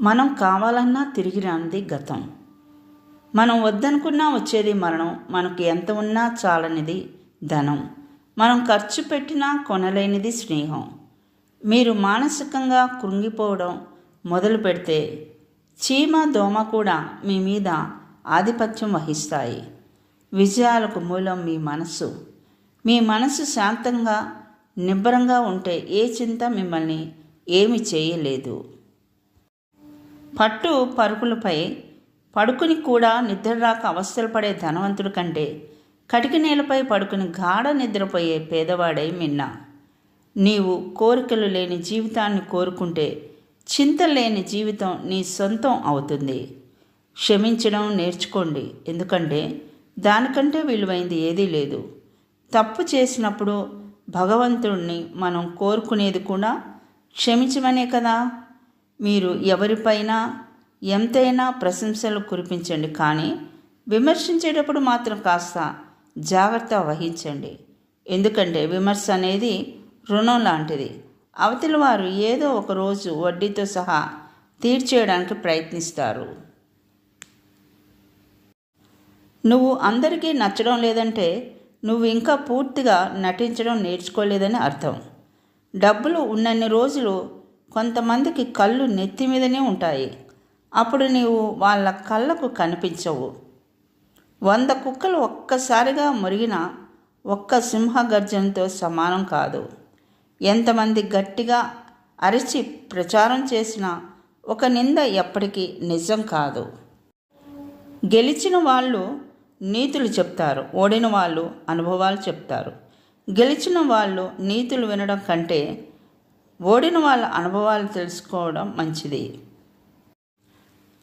మనం కావాలన్నా తిరిగి రానిది గతం. మనం వద్దనుకున్నా వచ్చేది మరణం. మనకు ఎంత ఉన్నా చాలనిది ధనం. మనం ఖర్చు పెట్టినా కొనలేనిది స్నేహం. మీరు మానసికంగా కృంగిపోవడం మొదలు పెడితే చీమ దోమ కూడా మీ మీద ఆధిపత్యం వహిస్తాయి. విజయాలకు మూలం మీ మనసు మీ మనసు శాంతంగా నిబ్బరంగా ఉంటే ఏ చింత మిమ్మల్ని ఏమి చేయలేదు. పట్టు పరుకులపై పడుకుని కూడా నిద్ర రాక అవస్థలు పడే ధనవంతుడి కంటే కటిక నేలపై పడుకుని గాఢ నిద్రపోయే పేదవాడై మిన్న. నీవు కోరికలు లేని జీవితాన్ని కోరుకుంటే చింత లేని జీవితం నీ సొంతం అవుతుంది. క్షమించడం నేర్చుకోండి. ఎందుకంటే దానికంటే విలువైంది ఏదీ లేదు. తప్పు చేసినప్పుడు భగవంతుణ్ణి మనం కోరుకునేది కూడా క్షమించమనే కదా. మీరు ఎవరిపైనా ఎంతైనా ప్రశంసలు కురిపించండి కానీ విమర్శించేటప్పుడు మాత్రం కాస్త జాగ్రత్త వహించండి. ఎందుకంటే విమర్శ అనేది రుణం లాంటిది. అవతల వారు ఏదో ఒక రోజు వడ్డీతో సహా తీర్చేయడానికి ప్రయత్నిస్తారు. నువ్వు అందరికీ నచ్చడం లేదంటే నువ్వు ఇంకా పూర్తిగా నటించడం నేర్చుకోలేదని అర్థం. డబ్బులు ఉన్నన్ని రోజులు కొంతమందికి కళ్ళు నెత్తి మీదనే ఉంటాయి. అప్పుడు నీవు వాళ్ళ కళ్ళకు కనిపించవు. వంద కుక్కలు ఒక్కసారిగా మురిగిన ఒక్క సింహ గర్జనతో సమానం కాదు. ఎంతమంది గట్టిగా అరిచి ప్రచారం చేసినా ఒక నింద ఎప్పటికీ నిజం కాదు. గెలిచిన వాళ్ళు నీతులు చెప్తారు ఓడిన వాళ్ళు అనుభవాలు చెప్తారు. గెలిచిన వాళ్ళు నీతులు వినడం కంటే ఓడిన వాళ్ళ అనుభవాలు తెలుసుకోవడం మంచిది.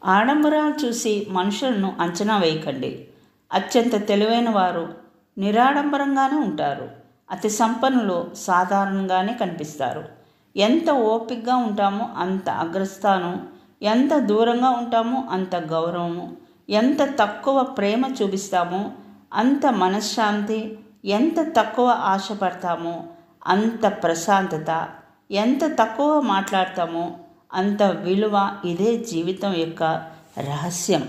ఆడంబరాలు చూసి మనుషులను అంచనా వేయకండి. అత్యంత తెలివైన వారు నిరాడంబరంగానే ఉంటారు. అతి సంపన్నులు సాధారణంగానే కనిపిస్తారు. ఎంత ఓపికగా ఉంటామో అంత అగ్రస్థానం ఎంత దూరంగా ఉంటామో అంత గౌరవము ఎంత తక్కువ ప్రేమ చూపిస్తామో అంత మనశ్శాంతి ఎంత తక్కువ ఆశపడతామో అంత ప్రశాంతత ఎంత తక్కువ మాట్లాడతామో అంత విలువ ఇదే జీవితం యొక్క రహస్యం.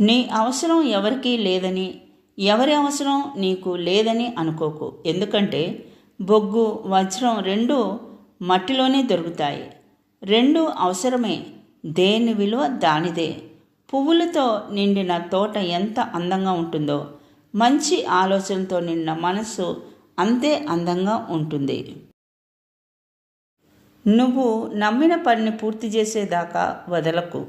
నీ అవసరం ఎవరికీ లేదని ఎవరి అవసరం నీకు లేదని అనుకోకు. ఎందుకంటే బొగ్గు వజ్రం రెండు మట్టిలోనే దొరుకుతాయి. రెండు అవసరమే. దేని విలువ దానిదే. పువ్వులతో నిండిన తోట ఎంత అందంగా ఉంటుందో మంచి ఆలోచనతో నిండిన మనసు అంతే అందంగా ఉంటుంది. నువ్వు నమ్మిన పనిని పూర్తి చేసేదాకా వదలకు.